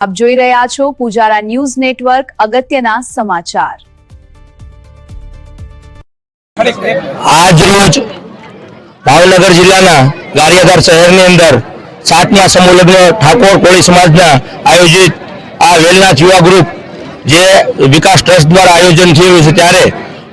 આપ જોઈ રહ્યા છો પૂજારા ન્યૂઝ નેટવર્ક, અગત્યના સમાચાર. આજ ભાવનગર જિલ્લાના ગારિયાધાર શહેરની અંદર સાતમા સમૂહ લગ્ન ઠાકોર કોળી સમાજના આયોજિત આ વેલનાથ યુવા ગ્રુપ જે વિકાસ ટ્રસ્ટ દ્વારા આયોજન થયું છે, ત્યારે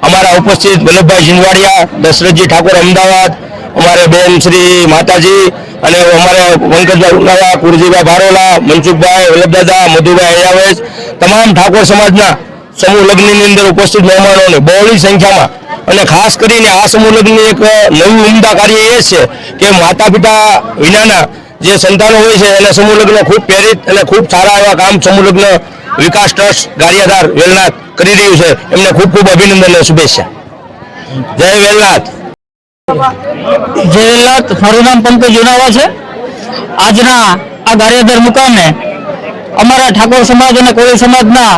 અમારા ઉપસ્થિત વલ્લભભાઈ જીંદવાડિયા દશરથજી ઠાકોર અમદાવાદ, અમારે બેન શ્રી માતાજી અને અમારે પંકજભાઈ ઉનાળા કુરજીભાઈ ભારોલા, મનસુખભાઈ, વલ્લભદાદા મધુભાઈ અયાવેશ તમામ ઠાકોર સમાજના સમૂહ લગ્નની અંદર ઉપસ્થિત મહેમાનોને બહોળી સંખ્યામાં અને ખાસ કરીને આ સમૂહ લગ્ન એક નવું ઉમદા કાર્ય એ છે કે માતા પિતા વિનાના જે સંતાનો હોય છે, એને સમૂહ લગ્ન ખૂબ પ્રેરિત અને ખૂબ સારા એવા કામ સમૂહ લગ્ન વિકાસ ટ્રસ્ટ ગારિયાધાર વેલનાથ કરી રહ્યું છે. એમને ખૂબ ખૂબ અભિનંદન અને શુભેચ્છા. જય વેલનાથ. જય વેલનાથ મારું નામ પંકજ જુનાવા છે. આજના આ ગારિયાધાર મુકામે અમારા ઠાકોર સમાજ અને કોળી સમાજના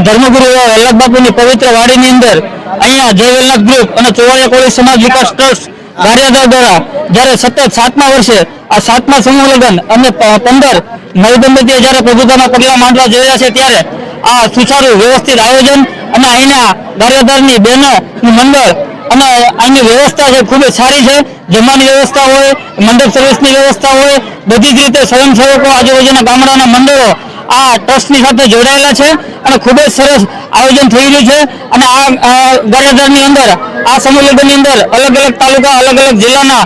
ધર્મગુરુ વલ્લભ બાપુની પવિત્ર વાડીની અંદર અહીંયા જય વલ્લભ ગ્રુપ અને ચોવાળિયા કોળી સમાજ વિકાસ ટ્રસ્ટ ગારિયાધાર દ્વારા જ્યારે સતત સાતમા વર્ષે આ સાતમા સમૂહ લગ્ન અને પંદર પંદર નવદંપતીએ જ્યારે પ્રભુતાના પગલા માંડવા જઈ રહ્યા છે ત્યારે આ સુચારુ વ્યવસ્થિત આયોજન અને અહીંના ગારિયાધારની બહેનો મંડળ અને અહીંની વ્યવસ્થા છે ખૂબ જ સારી છે, જમવાની વ્યવસ્થા હોય, મંડપ સર્વિસની વ્યવસ્થા હોય, બધી જ રીતે સ્વયંસેવકો આજુબાજુના ગામડાના મંડળો આ ટ્રસ્ટની સાથે જોડાયેલા છે અને ખૂબ જ સરસ આયોજન થઈ રહ્યું છે. અને આ આ અંદર, આ સમૂહલગ્નની અંદર અલગ અલગ તાલુકા, અલગ અલગ જિલ્લાના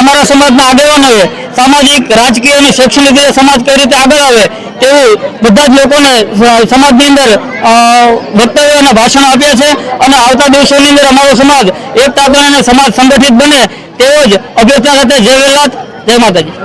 અમારા સમાજના આગેવાનોએ સામાજિક, રાજકીય અને શૈક્ષણિક સમાજ કઈ રીતે આગળ આવે તેવું બધા જ લોકોને સમાજની અંદર વક્તવ્ય અને ભાષણો આપ્યા છે અને આવતા દિવસોની અંદર અમારો સમાજ એક તાકડા અને સમાજ સંગઠિત બને તેવો જ અભ્યર્થના સાથે જય વેલાત જય માતાજી.